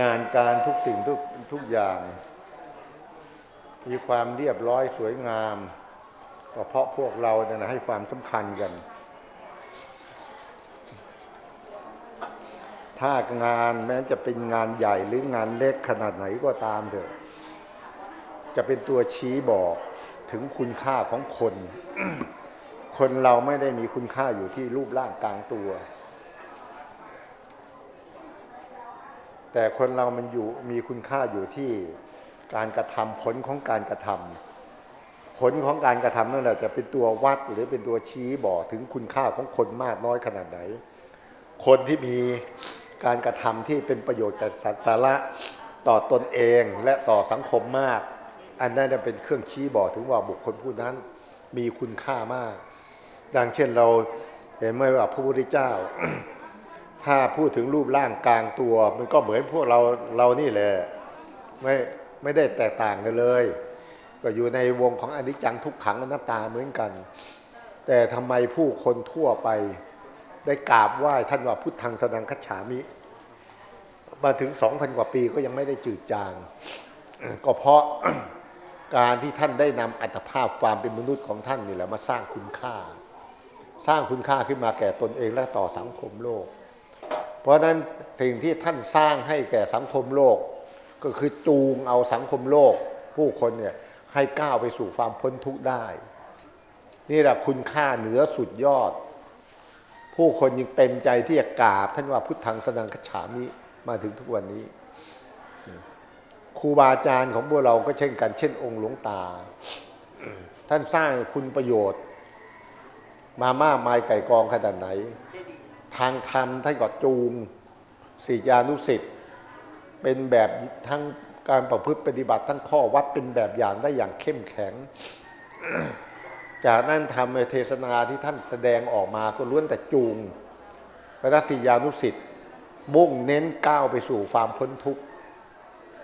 งานการทุกสิ่งทุกทุกอย่าง มีความเรียบร้อยสวยงามก็เพราะพวกเราเนี่ยนะให้ความสำคัญกัน ถ้างานแม้จะเป็นงานใหญ่หรืองานเล็กขนาดไหนก็ตามเถอะ จะเป็นตัวชี้บอกถึงคุณค่าของคน คนเราไม่ได้มีคุณค่าอยู่ที่รูปร่างกลางตัว แต่คนเรามันอยู่มีคุณค่าอยู่ที่การกระทำผลของการกระทำผลของการกระทำนั่นแหละจะเป็นตัววัดหรือเป็นตัวชี้บอกถึงคุณค่าของคนมากน้อยขนาดไหน คนที่มีการกระทำที่เป็นประโยชน์แก่สัตว์สาระต่อตนเองและต่อสังคมมาก อันนั้นจะเป็นเครื่องชี้บอกถึงว่าบุคคลผู้นั้นมีคุณค่ามาก ดังเช่นเราเห็นไหมว่าพระพุทธเจ้า ถ้าพูดถึงรูปร่างกลางตัว มันก็เหมือนพวกเราเรานี่แหละไม่ไม่ได้แตกต่างกันเลย ก็อยู่ในวงของอนิจจังทุกขังอนัตตาเหมือนกัน แต่ทำไมผู้คนทั่วไปได้กราบไหว้ท่านว่าพุทธังสนังคัจฉามิ มาถึงสองพันกว่าปีก็ยังไม่ได้จืดจาง ก็เพราะการที่ท่านได้นำอัตภาพความเป็นมนุษย์ของท่านนี่แหละมาสร้างคุณค่า สร้างคุณค่าขึ้นมาแก่ตนเองและต่อสังคมโลก เพราะฉะนั้นสิ่งที่ท่านสร้างให้แก่สังคมโลก ก็คือจูงเอาสังคมโลก ผู้คนเนี่ยให้ก้าวไปสู่ความพ้นทุกข์ได้ นี่แหละคุณค่าเหนือสุดยอด ผู้คนยังเต็มใจที่จะกราบ ท่านว่าพุทธังสนังคฉามิมาถึงทุกวันนี้ครูบาอาจารย์ของพวกเราก็เช่นกันเช่นองค์หลวงตา ท่านสร้างคุณประโยชน์ มามากมายไก่กองขนาดไหน ทางธรรมท่านก็จูงศิยานุสิทธิ์เป็นแบบทั้งการประพฤติปฏิบัติทั้งข้อวัดเป็นแบบอย่างได้อย่างเข้มแข็ง จากนั้นทำเทศนาที่ท่านแสดงออกมาก็ล้วนแต่จูงพระศิยานุสิทธิ์มุ่งเน้นก้าวไปสู่ความพ้นทุกข์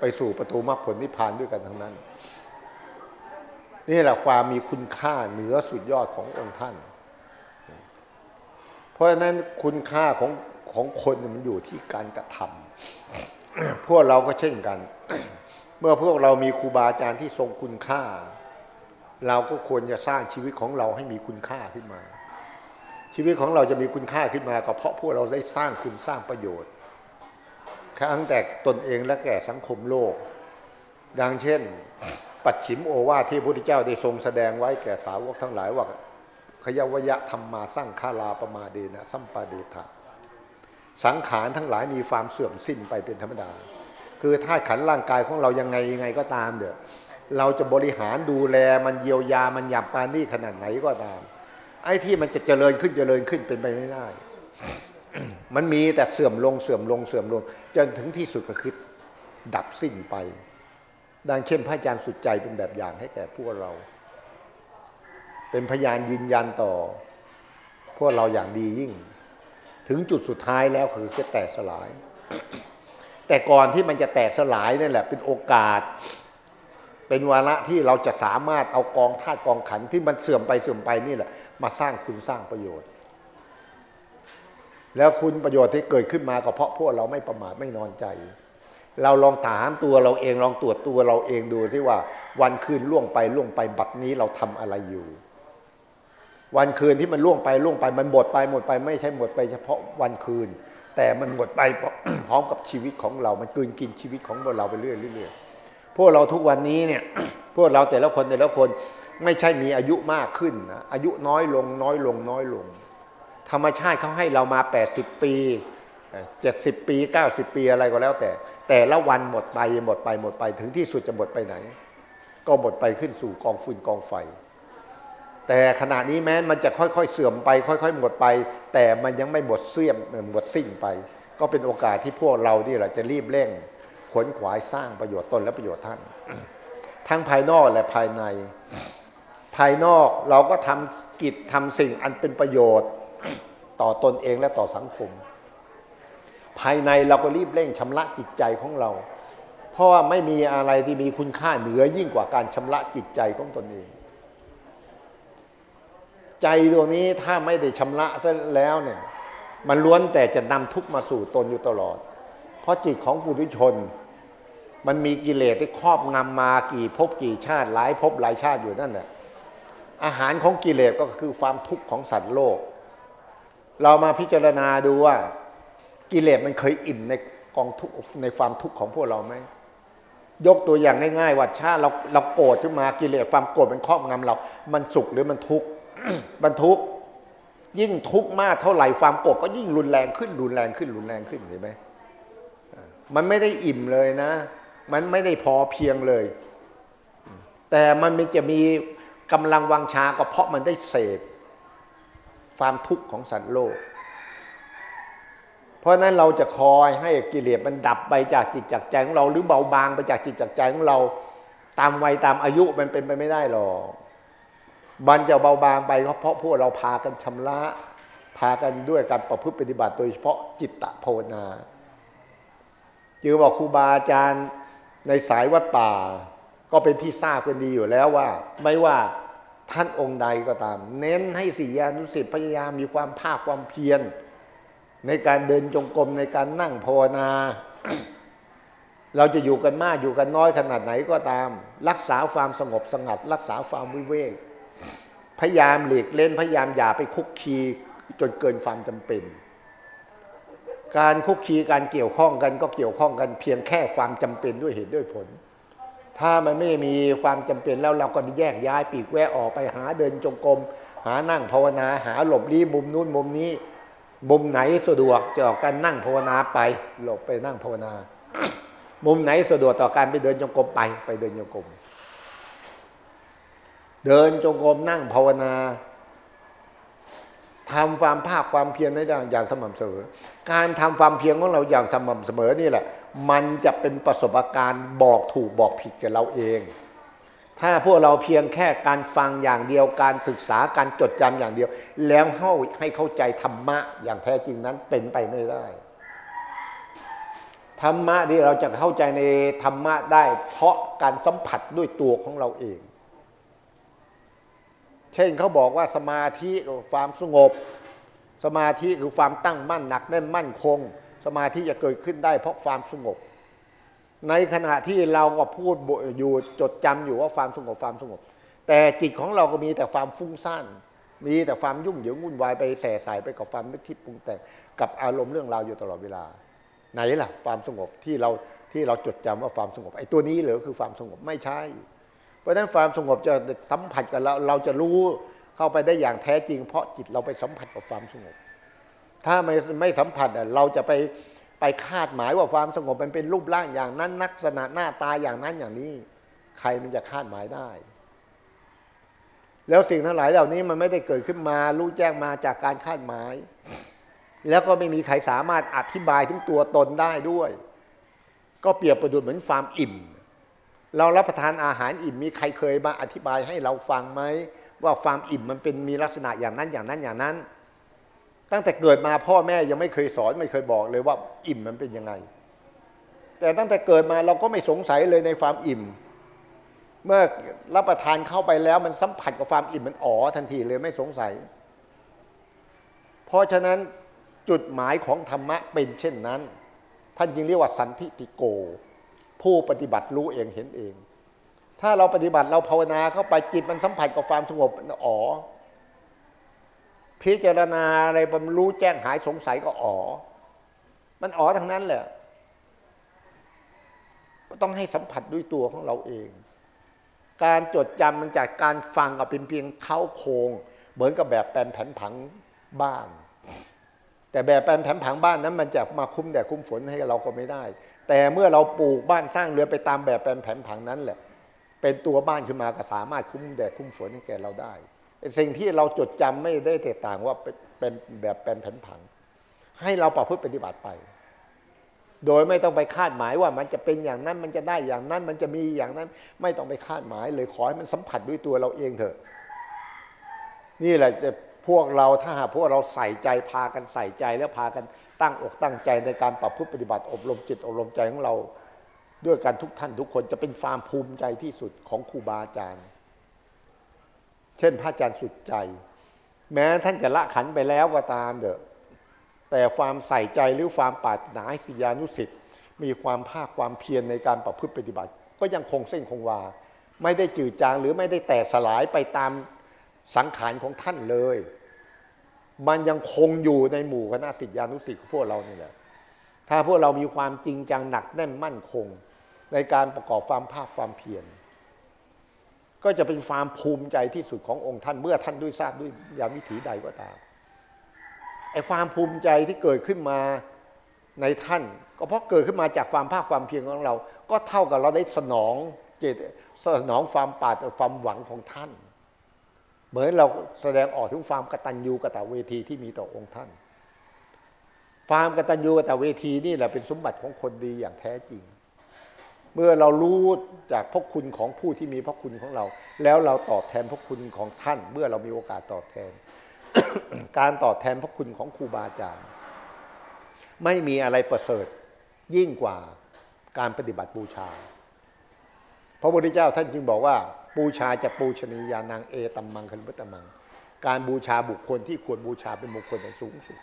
ไปสู่ประตูมรรคผลนิพพานด้วยกันทั้งนั้น นี่แหละความมีคุณค่าเหนือสุดยอดขององค์ท่าน เพราะฉะนั้นคุณค่าของของคนมันอยู่ที่การกระทำพวกเราก็เช่นกัน เมื่อพวกเรามีครูบาอาจารย์ที่ทรงคุณค่า เราก็ควรจะสร้างชีวิตของเราให้มีคุณค่าขึ้นมา ชีวิตของเราจะมีคุณค่าขึ้นมาก็เพราะพวกเราได้สร้างคุณสร้างประโยชน์ทั้งแต่ตนเองและแก่สังคมโลก ดังเช่น ปัจฉิมโอวาทที่พระพุทธเจ้าได้ทรงแสดงไว้แก่สาวกทั้งหลายว่า ขยวยะธรรมมาสร้างคาลาปมาเดนะสัมปาเดทะสังขารทั้งหลายมีความเสื่อมสิ้นไปเป็นธรรมดา คือถ้าขันร่างกายของเรายังไงยังไงก็ตามเด้อเราจะบริหารดูแลมันเยียวยามันหยาบปานี่ขนาดไหนก็ตาม ไอ้ที่มันจะเจริญขึ้นเจริญขึ้นเป็นไปไม่ได้ มันมีแต่เสื่อมลงเสื่อมลงเสื่อมลง จนถึงที่สุดก็คือดับสิ้นไป ดังเช่นพระอาจารย์สุดใจเป็นแบบอย่างให้แก่พวกเรา เป็นพยานยืนยันต่อ พวกเราอย่างดียิ่ง ถึงจุดสุดท้ายแล้วคือจะแตกสลาย แต่ก่อนที่มันจะแตกสลายนั่แหละ เป็นโอกาส เป็นวาระที่เราจะสามารถเอากองธาตุกองขันที่มันเสื่อมไปเสื่อมไปนี่แหละ มาสร้างคุณสร้างประโยชน์แล้วคุณประโยชน์ที่เกิดขึ้นมาก็เพราะพวกเราไม่ประมาทไม่นอนใจ เราลองถามตัวเราเองลองตรวจตัวเราเองดูที่ว่า วันคืนล่วงไปล่วงไปบัดนี้เราทำอะไรอยู่ วันคืนที่มันล่วงไปล่วงไปมันหมดไปหมดไปไม่ใช่หมดไปเฉพาะวันคืน แต่มันหมดไปพร้อมกับชีวิตของเรา มันกลืนกินชีวิตของพวกเราไปเรื่อยเรื่อยพวกเราทุกวันนี้เนี่ยพวกเราแต่ละคนแต่ละคนไม่ใช่มีอายุมากขึ้นนะอายุน้อยลงน้อยลงน้อยลง ธรรมชาติเขาให้เรามา 80 ปี70 ปี 90 ปีอะไรก็แล้วแต่ แต่ละวันหมดไปหมดไปหมดไปถึงที่สุดจะหมดไปไหน ก็หมดไปขึ้นสู่กองฝุ่นกองไฟ แต่ขณะนี้แม้มันจะค่อยๆเสื่อมไป ค่อย ๆ หมดไป แต่มันยังไม่หมดเสื่อมหมดสิ้นไป ก็เป็นโอกาสที่พวกเรานี่แหละจะรีบเร่งขวนขวายสร้างประโยชน์ตนและประโยชน์ท่าน ทั้งภายนอกและภายใน ภายนอกเราก็ทำกิจทำสิ่งอันเป็นประโยชน์ต่อตนเองและต่อสังคม ภายในเราก็รีบเร่งชำระจิตใจของเรา เพราะว่าไม่มีอะไรที่มีคุณค่าเหนือยิ่งกว่าการชำระจิตใจของตนเอง ใจดวงนี้ถ้าไม่ได้ชำระซะแล้วเนี่ย มันล้วนแต่จะนำทุกข์มาสู่ตนอยู่ตลอด เพราะจิตของปุถุชน มันมีกิเลสที่ครอบงำมากี่ภพกี่ชาติหลายภพหลายชาติอยู่นั่นแหละอาหารของกิเลสก็คือความทุกข์ของสัตว์โลก เรามาพิจารณาดูว่า กิเลสมันเคยอิ่มในกองทุกในความทุกข์ของพวกเราไหมยกตัวอย่างง่ายๆว่าชาติเราเราโกรธขึ้นมากิเลสความโกรธมันครอบงำเรา มันสุขหรือมันทุกข์ มันทุก ยิ่งทุกข์มากเท่าไหร่ความโกรธก็ยิ่งรุนแรงขึ้น รุนแรงขึ้น รุนแรงขึ้นเห็นไหมมันไม่ได้อิ่มเลยนะ มันไม่ได้พอเพียงเลย แต่มันมจะมีกำลังวังชาก็เพราะมันได้เสพความทุกข์ของสัตว์โลก เพราะฉะนั้นเราจะคอยให้กิเลสมันดับไปจากจิตจากใจของเรา หรือเบาบางไปจากจิตจากใจของเรา ตามวัยตามอายุมันเป็นไปไม่ได้หรอก มันจะเบาบางไปเพราะพวกเราพากันชำระพากันด้วยการประพฤติปฏิบัติโดยเฉพาะจิตตภาวนาจึงบอกครูบาอาจารย์ในสายวัดป่า ก็เป็นที่ทราบกันดีอยู่แล้วว่า ไม่ว่าท่านองค์ใดก็ตาม เน้นให้สียานุสิตพยายามมีความภาคความเพียร ในการเดินจงกรมในการนั่งภาวนา เราจะอยู่กันมากอยู่กันน้อยขนาดไหนก็ตาม รักษาความสงบสงัด รักษาความวิเวก พยายามหลีกเล่นพยายามอย่าไปคุกคีจนเกินความจำเป็น การคุกคีการเกี่ยวข้องกันก็เกี่ยวข้องกันเพียงแค่ความจำเป็นด้วยเหตุด้วยผล ถ้ามันไม่มีความจำเป็นแล้วเราก็แยกย้ายปีกแวะออกไปหาเดินจงกรมหานั่งภาวนาหาหลบลี้มุมนู้นมุมนี้มุมไหนสะดวกจอกการนั่งภาวนาไป หลบไปนั่งภาวนา มุมไหนสะดวกต่อการไปเดินจงกรมไปไปเดินจงกรม เดินจงกรมนั่งภาวนาทำความภาคความเพียรในอย่างอย่างสม่ำเสมอ การทำความเพียรของเราอย่างสม่ำเสมอนี่แหละ มันจะเป็นประสบการณ์บอกถูกบอกผิดกับเราเอง ถ้าพวกเราเพียงแค่การฟังอย่างเดียวการศึกษาการจดจำอย่างเดียว แล้วให้ให้เข้าใจธรรมะอย่างแท้จริงนั้นเป็นไปไม่ได้ธรรมะที่เราจะเข้าใจในธรรมะได้ เพราะการสัมผัสด้วยตัวของเราเอง เช่นเขาบอกว่าสมาธิความสงบ สมาธิคือความตั้งมั่นหนักแน่นมั่นคง สมาธิจะเกิดขึ้นได้เพราะความสงบ ในขณะที่เราก็พูดอยู่จดจำอยู่ว่าความสงบความสงบ แต่จิตของเราก็มีแต่ความฟุ้งซ่านมีแต่ความยุ่งเหยิงวุ่นวายไปแส่สายไปกับความนึกคิดปรุงแต่งกับอารมณ์เรื่องราวอยู่ตลอดเวลา ไหนล่ะ ความสงบที่เราที่เราจดจำว่าความสงบไอ้ตัวนี้เหรอคือความสงบไม่ใช่ ราะฉะนั้นความสงบจะสัมผัสกับเราเราจะรู้เข้าไปได้อย่างแท้จริง เพราะจิตเราไปสัมผัสกับความสงบ ถ้าไม่ไม่สัมผัสเราจะไปไปคาดหมายว่าความสงบมันเป็นรูปร่างอย่างนั้นลักษณะหน้าตาอย่างนั้นอย่างนี้ ใครมันจะคาดหมายได้ แล้วสิ่งทั้งหลายเหล่านี้มันไม่ได้เกิดขึ้นมารู้แจ้งมาจากการคาดหมาย แล้วก็ไม่มีใครสามารถอธิบายถึงตัวตนได้ด้วย ก็เปรียบประดุจเหมือนความอิ่ม เรารับประทานอาหารอิ่มมีใครเคยมาอธิบายให้เราฟังไหมว่าความอิ่มมันเป็นมีลักษณะอย่างนั้นอย่างนั้นอย่างนั้น ตั้งแต่เกิดมาพ่อแม่ยังไม่เคยสอนไม่เคยบอกเลยว่าอิ่มมันเป็นยังไง แต่ตั้งแต่เกิดมาเราก็ไม่สงสัยเลยในความอิ่ม เมื่อรับประทานเข้าไปแล้วมันสัมผัสกับความอิ่มมันอ๋อทันทีเลยไม่สงสัย เพราะฉะนั้นจุดหมายของธรรมะเป็นเช่นนั้น ท่านจึงเรียกว่าสันทิติโก ผู้ปฏิบัติรู้เองเห็นเอง ถ้าเราปฏิบัติเราภาวนาเข้าไปจิตมันสัมผัสกับความสงบอ๋อ พิจารณาอะไรบรรรู้แจ้งหายสงสัยก็อ๋อ มันอ๋อทั้งนั้นแหละต้องให้สัมผัสด้วยตัวของเราเอง การจดจำมันจากการฟังกับเป็นเพียงเข้าโครงเหมือนกับแบบแปลนแผนผังบ้าน แต่แบบแปลนแผนผังบ้านนั้นมันจะมาคุ้มแดดคุ้มฝนให้เราก็ไม่ได้ แต่เมื่อเราปลูกบ้านสร้างเรือนไปตามแบบแปลนแผนผังนั้นแหละ เป็นตัวบ้านขึ้นมาก็สามารถคุ้มแดดคุ้มฝนให้แก่เราได้ สิ่งที่เราจดจำไม่ได้แตกต่างว่าเป็นแบบแปลนแผนผัง ให้เราประพฤติปฏิบัติไป โดยไม่ต้องไปคาดหมายว่ามันจะเป็นอย่างนั้นมันจะได้อย่างนั้น มันจะมีอย่างนั้น ไม่ต้องไปคาดหมายเลยขอให้มันสัมผัสด้วยตัวเราเองเถอะ นี่แหละจะ พวกเราถ้าหากพวกเราใส่ใจพากันใส่ใจแล้วพากันตั้งอกตั้งใจในการปรับพฤติปฏิบัติอบรมจิตอบรมใจของเราด้วยกันทุกท่านทุกคนจะเป็นความภูมิใจที่สุดของครูบาอาจารย์ เช่นพระอาจารย์สุดใจ แม้ท่านจะละขันไปแล้วก็ตามเถอะแต่ความใส่ใจหรือความปรารถนาให้ศิยานุสิทธิ์มีความภาคความเพียรในการประพฤติปฏิบัติ ก็ยังคงเส้นคงวา ไม่ได้จืดจางหรือไม่ได้แตกสลายไปตาม สังขารของท่านเลย มันยังคงอยู่ในหมู่คณะสิทธิานุสิทธิ์ของพวกเรานี่แหละถ้าพวกเรามีความจริงจังหนักแน่นมั่นคง ในการประกอบความภาคความเพียรก็จะเป็นความภูมิใจที่สุดขององค์ท่านเมื่อท่านด้วยทราบด้วยยามวิถีใดก็ตามไอ้ความภูมิใจที่เกิดขึ้นมาในท่าน ก็เพราะเกิดขึ้นมาจากความภาคความเพียรของเรา ก็เท่ากับเราได้สนองเจตสนองความปรารถความหวังของท่าน เหมือนเราแสดงออกถึงความกตัญญูกตเวทีที่มีต่อองค์ท่านความกตัญญูกตเวทีนี่แหละเป็นสมบัติของคนดีอย่างแท้จริง เมื่อเรารู้จากพระคุณของผู้ที่มีพระคุณของเรา แล้วเราตอบแทนพระคุณของท่าน เมื่อเรามีโอกาสตอบแทน การตอบแทนพระคุณของครูบาอาจารย์ไม่มีอะไรประเสริฐยิ่งกว่าการปฏิบัติบูชา พระพุทธเจ้าท่านจึงบอกว่า บูชาจะปูชนียานางเอตัมมังคันพุตมัง การบูชาบุคคลที่ควรบูชาเป็นมงคลอันสูงสุด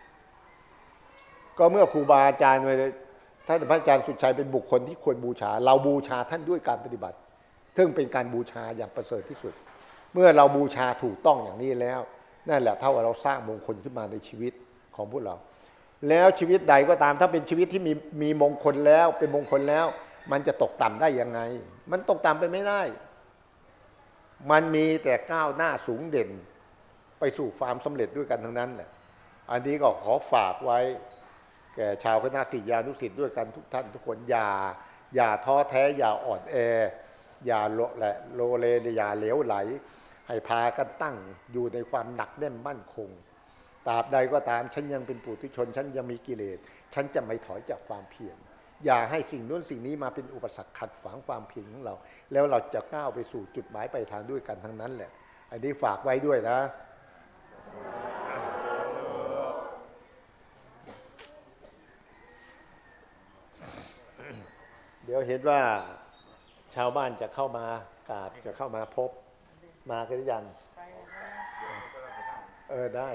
ก็เมื่อครูบาอาจารย์ไว้ท่านพระอาจารย์สุดชัยเป็นบุคคลที่ควรบูชา เราบูชาท่านด้วยการปฏิบัติ ซึ่งเป็นการบูชาอย่างประเสริฐที่สุด เมื่อเราบูชาถูกต้องอย่างนี้แล้ว นั่นแหละเท่ากับเราสร้างมงคลขึ้นมาในชีวิตของพวกเรา แล้วชีวิตใดก็ตามถ้าเป็นชีวิตที่มีมีมงคลแล้วเป็นมงคลแล้ว มันจะตกต่ำได้ยังไง มันตกต่ำไปไม่ได้ มันมีแต่ก้าวหน้าสูงเด่น ไปสู่ความสำเร็จด้วยกันทั้งนั้นแหละอันนี้ก็ขอฝากไว้ แก่ชาวคณะศิษยานุศิษย์ด้วยกันทุกท่านทุกคนอย่าอย่าท้อแท้อย่าอ่อนแอ อย่าโลและโลเลอย่าเหลวไหล ให้พากันตั้งอยู่ในความหนักแน่นมั่นคงตราบใดก็ตามฉันยังเป็นปุถุชน ฉันยังมีกิเลส ฉันจะไม่ถอยจากความเพียร อย่าให้สิ่งนู้นสิ่งนี้มาเป็นอุปสรรคขัดขวางความเพียรของเรา แล้วเราจะก้าวไปสู่จุดหมายปลายทางด้วยกันทั้งนั้นแหละ อันนี้ฝากไว้ด้วยนะ เดี๋ยวเห็นว่าชาวบ้านจะเข้ามากราบจะเข้ามาพบมากันหรือยัง เออได้